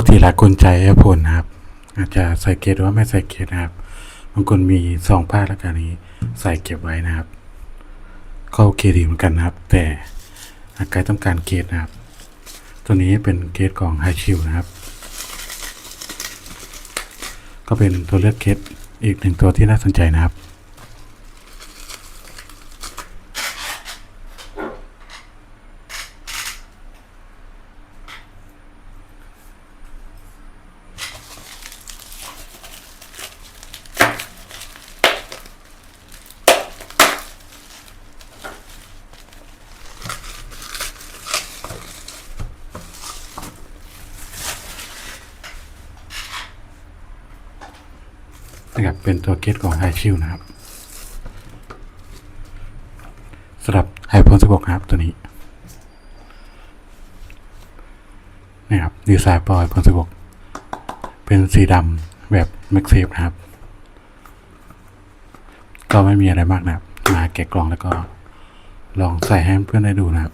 กติหลายคนใจแอปพลครับ อาจจะใส่เกตหรือว่าไม่ใส่เกตนะครับบางคนมีซองผ้าแล้วกันนี้ใส่เก็บไว้นะครับ ก็โอเคดีเหมือนกันนะครับ แต่ากใครต้องการเกตนะครับ ตัวนี้เป็นเกตของไฮชิลนะครับ ก็เป็นตัวเลือกเกตอีกหนึ่งตัวที่น่าสนใจนะครับ นะครับเป็นตัวเกตของไฮชิลนะครับสำหรับไฮพลสบกนะครับตัวนี้นะครับดีไซน์ปลอยพลสบกเป็นสีดำแบบแม็กเซฟนะครับ ก็ไม่มีอะไรมากนะครับ มาแกะกล่องแล้วก็ลองใส่ให้เพื่อนได้ดูนะครับ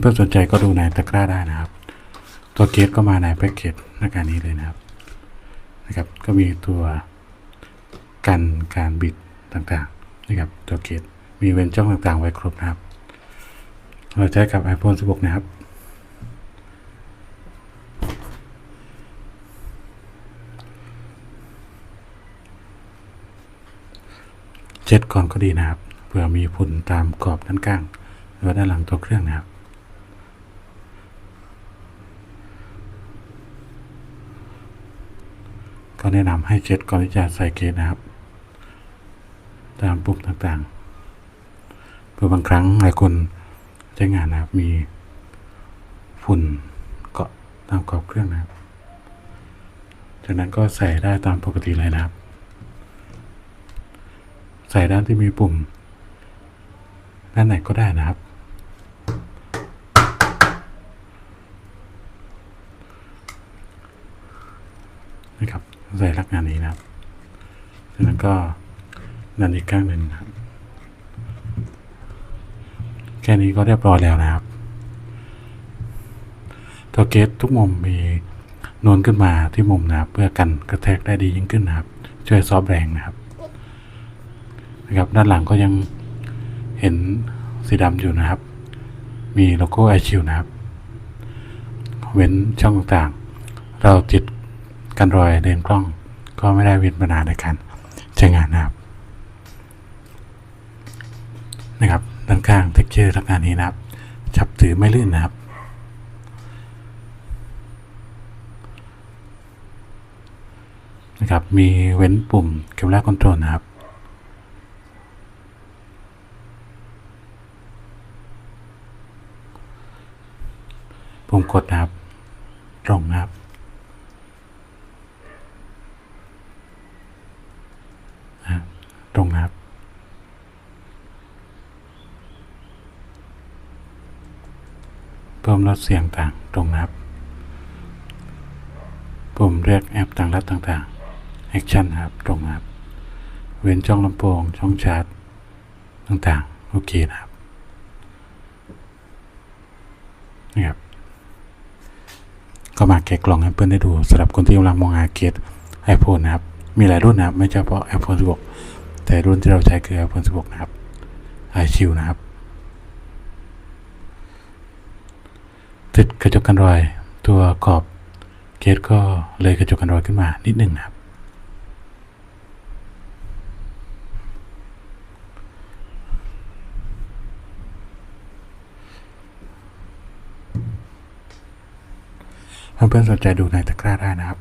เพื่อนๆสนใจก็ดูในตะกร้าได้นะครับ ตัวเกตก็มาในแพ็กเกจในการนี้เลยนะครับนะครับ ก็มีตัวกันการบิดต่างๆนะครับตัวเกตมีเว้นช่องต่างๆ ไว้ครบนะครับ เราใช้กับ iPhone 16 นะครับเจ็ดก่อนก็ดีนะครับเผื่อมีฝุ่นตามขอบด้านข้างหรือด้านหลังตัวเครื่องนะครับ ก็แนะนำให้เช็ดก่อนที่จะใส่เกสนะครับ ตามปุ่มต่างๆ เพื่อบางครั้งหลายคนใช้งานนะครับ มีฝุ่นเกาะตามขอบเครื่องนะครับ จากนั้นก็ใส่ได้ตามปกติเลยนะครับ ใส่ด้านที่มีปุ่มด้านไหนก็ได้นะครับ นะครับใส่ลักงานนี้นะครับจากนั้นก็นันอีกข้างหนึ่งนะครับ แค่นี้ก็เรียบร้อยแล้วนะครับตัวเกตทุกมุมมีนวลขึ้นมาที่มุมนะครับ เพื่อกันกระแทกได้ดียิ่งขึ้นนะครับ ช่วยซอฟแรงนะครับนะครับ ด้านหลังก็ยังเห็นสีดำอยู่นะครับ มีโลโก้ไอชิวนะครับ เว้นช่องต่างๆ เราติดกันรอยเลนกล้อง ก็ไม่ได้เว้นปัญหาในการใช้งานนะครับ นะครับด้านข้างเท็กเจอร์ลักษณะนี้นะครับ จับถือไม่ลื่นนะครับ นะครับ มีเว้นปุ่ม Camera Control นะครับปุ่มกดนะครับตรงนะครับ อะ ตรงครับ เพิ่มลดเสียงต่างตรงครับ ปุ่มเรียกแอปต่างรัดต่างๆ แอคชั่นครับตรงครับ เว้นช่องลำโพงช่องชาร์จต่างๆ โอเคนะครับนะครับก็มาแกะกล่องให้เพื่อนได้ดูสำหรับคนที่กำลังมองหาเกต iPhone นะครับ มีหลายรุ่นนะครับ ไม่เฉพาะ iPhone 16 แต่รุ่นที่เราใช้คือ iPhone 16 นะครับ iQ นะครับ ติดกระจกกันรอย ตัวขอบเกตก็เลยกระจกกันรอยขึ้นมานิดหนึ่งนะครับ เพื่อนๆสนใจดูในตะกร้าได้นะครับ